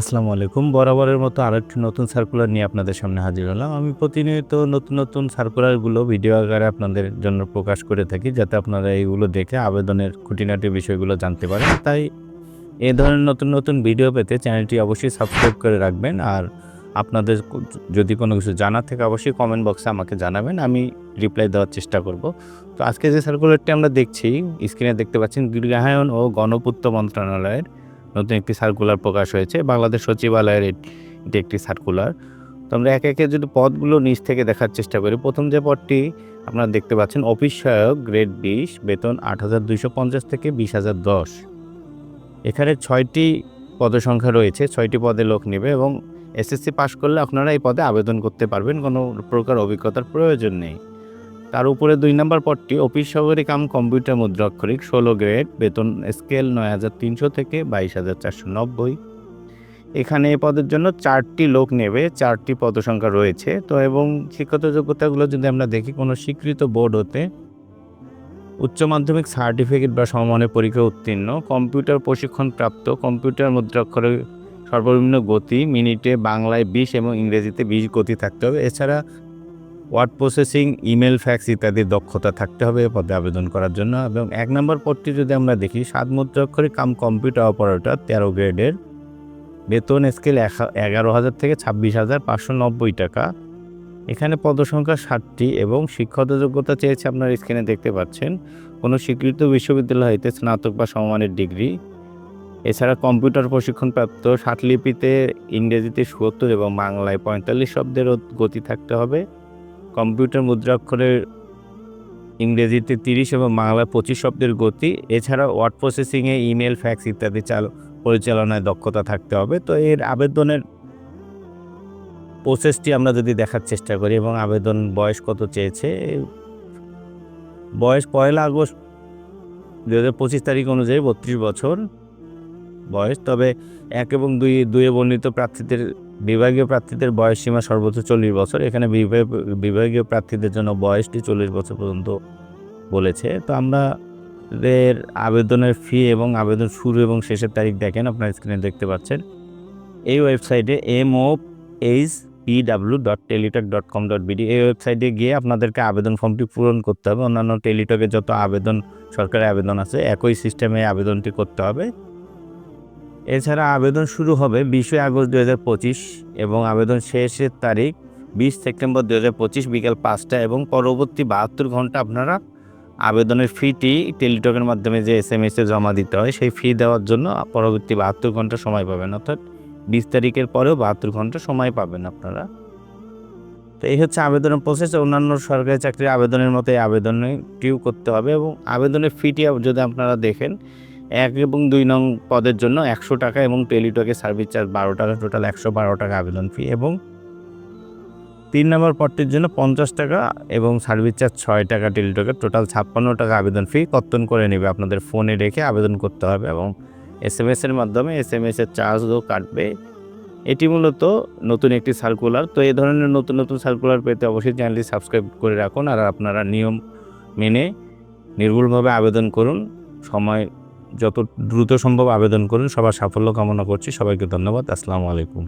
আসসালামু আলাইকুম। বরাবরের মতো আরেকটি নতুন সার্কুলার নিয়ে আপনাদের সামনে হাজির হলাম। আমি প্রতিনিয়ত নতুন নতুন সার্কুলারগুলো ভিডিও আকারে আপনাদের জন্য প্রকাশ করে থাকি যাতে আপনারা এইগুলো দেখে আবেদনের খুঁটিনাটি বিষয়গুলো জানতে পারেন। তাই এ ধরনের নতুন নতুন ভিডিও পেতে চ্যানেলটি অবশ্যই সাবস্ক্রাইব করে রাখবেন। আর আপনাদের যদি কোনো কিছু জানার থেকে অবশ্যই কমেন্ট বক্সে আমাকে জানাবেন। আমি রিপ্লাই দেওয়ার চেষ্টা করব। তো আজকে যে সার্কুলারটি আমরা দেখছি স্ক্রিনে দেখতে পাচ্ছেন গৃহায়ন ও গণপূর্ত মন্ত্রণালয়ের নতুন একটি সার্কুলার প্রকাশ হয়েছে। বাংলাদেশ সচিবালয়ের এটি একটি সার্কুলার তো আমরা একে একে যদি পদগুলো নিচ থেকে দেখার চেষ্টা করি, প্রথম যে পদটি আপনারা দেখতে পাচ্ছেন অফিস সহায়ক গ্রেড বিশ, বেতন আট হাজার দুইশো পঞ্চাশ থেকে বিশ হাজার দশ। এখানে ছয়টি পদসংখ্যা রয়েছে, ছয়টি পদে লোক নেবে এবং এসএসসি পাশ করলে আপনারা এই পদে আবেদন করতে পারবেন। কোনো প্রকার অভিজ্ঞতার প্রয়োজন নেই। তার উপরে দুই নম্বর পদটি অফিস সহকারী কাম কম্পিউটার মুদ্রাক্ষরিক ষোলো গ্রেড, বেতন স্কেল নয় হাজার তিনশো থেকে বাইশ হাজার চারশো নব্বই। এখানে এই পদের জন্য চারটি লোক নেবে, চারটি পদসংখ্যা রয়েছে। তো এবং শিক্ষত যোগ্যতাগুলো যদি আমরা দেখি, কোনো স্বীকৃত বোর্ড হতে উচ্চ মাধ্যমিক সার্টিফিকেট বা সমমানের পরীক্ষা উত্তীর্ণ, কম্পিউটার প্রশিক্ষণ প্রাপ্ত কম্পিউটার মুদ্রাক্ষরে সর্বনিম্ন গতি, মিনিটে বাংলায় বিশ এবং ইংরেজিতে বিশ গতি থাকতে হবে। এছাড়া ওয়ার্ড প্রসেসিং, ইমেল, ফ্যাক্স ইত্যাদির দক্ষতা থাকতে হবে এ পদে আবেদন করার জন্য। এবং এক নম্বর পদটি যদি আমরা দেখি, সাত মুদ্রাক্ষরে কাম কম্পিউটার অপারেটর, তেরো গ্রেডের। বেতন, স্কেল এগারো হাজার থেকে ছাব্বিশ হাজার পাঁচশো নব্বই টাকা। এখানে পদসংখ্যা ষাটটি এবং শিক্ষত যোগ্যতা চেয়েছে আপনার স্ক্রিনে দেখতে পাচ্ছেন। কোনো স্বীকৃত বিশ্ববিদ্যালয় হইতে স্নাতক বা সমমানের ডিগ্রি। এছাড়া কম্পিউটার প্রশিক্ষণপ্রাপ্ত ষাটলিপিতে ইংরেজিতে সত্তর এবং বাংলায় পঁয়তাল্লিশ শব্দের গতি থাকতে হবে। কম্পিউটার মুদ্রাক্ষরের ইংরেজিতে তিরিশ এবং বাংলায় পঁচিশ শব্দের গতি এছাড়া ওয়ার্ড প্রসেসিংয়ে ইমেল, ফ্যাক্স ইত্যাদি চাল, পরিচালনায় দক্ষতা থাকতে হবে। তো এর আবেদনের প্রসেসটি আমরা যদি দেখার চেষ্টা করি এবং আবেদন বয়স কত চেয়েছে, বয়স পয়লা আগস্ট দু হাজার পঁচিশ তারিখ অনুযায়ী বত্রিশ বছর। বয়স, তবে এক এবং দুই, দুয়ে বর্ণিত প্রার্থীদের, বিভাগীয় প্রার্থীদের বয়স সীমা সর্বোচ্চ চল্লিশ বছর। এখানে বিভাগ- বিভাগীয় প্রার্থীদের জন্য বয়সটি চল্লিশ বছর পর্যন্ত বলেছে। তো আমরা এর আবেদনের ফি এবং আবেদন শুরু এবং শেষের তারিখ দেখেন, আপনার স্ক্রিনে দেখতে পাচ্ছেন। এই ওয়েবসাইটে M O H PW dot Teletalk dot com dot BD এই ওয়েবসাইটে গিয়ে আপনাদেরকে আবেদন ফর্মটি পূরণ করতে হবে। অন্যান্য টেলিটকে যত আবেদন, সরকারি আবেদন আছে, একই সিস্টেমে আবেদনটি করতে হবে। এছাড়া আবেদন শুরু হবে বিশে আগস্ট দু হাজার পঁচিশ এবং আবেদন শেষের তারিখ বিশ সেপ্টেম্বর দু হাজার পঁচিশ বিকাল পাঁচটা এবং পরবর্তী বাহাত্তর ঘণ্টা আপনারা আবেদনের ফিটি টেলিটকের মাধ্যমে যে এস এম এসে জমা দিতে হয়, সেই ফি দেওয়ার জন্য পরবর্তী বাহাত্তর ঘণ্টা সময় পাবেন। অর্থাৎ বিশ তারিখের পরেও বাহাত্তর ঘণ্টা সময় পাবেন আপনারা। তো এই হচ্ছে আবেদনের প্রসেস অন্যান্য সরকারি চাকরির আবেদনের মতো এই আবেদনটিও করতে হবে এবং আবেদনের ফিটি যদি আপনারা দেখেন এক এবং দুই নং পদের জন্য একশো টাকা এবং টেলিটকে সার্ভিস চার্জ বারো টাকা, টোটাল একশো বারো টাকা আবেদন ফি এবং তিন নম্বর পদটির জন্য পঞ্চাশ টাকা এবং সার্ভিস চার্জ ছয় টাকা, টেলিটকে টোটাল ছাপ্পান্ন টাকা আবেদন ফি কর্তন করে নেবে। আপনাদের ফোনে রেখে আবেদন করতে হবে এবং এস এম এসের মাধ্যমে এস এম এসের চার্জও কাটবে। এটি মূলত নতুন একটি সার্কুলার তো এই ধরনের নতুন নতুন সার্কুলার পেতে অবশ্যই চ্যানেলটি সাবস্ক্রাইব করে রাখুন আর আপনারা নিয়ম মেনে নির্ভুলভাবে আবেদন করুন। সময় যত দ্রুত সম্ভব আবেদন করুন সবার সাফল্য কামনা করছি সবাইকে ধন্যবাদ আসসালামু আলাইকুম।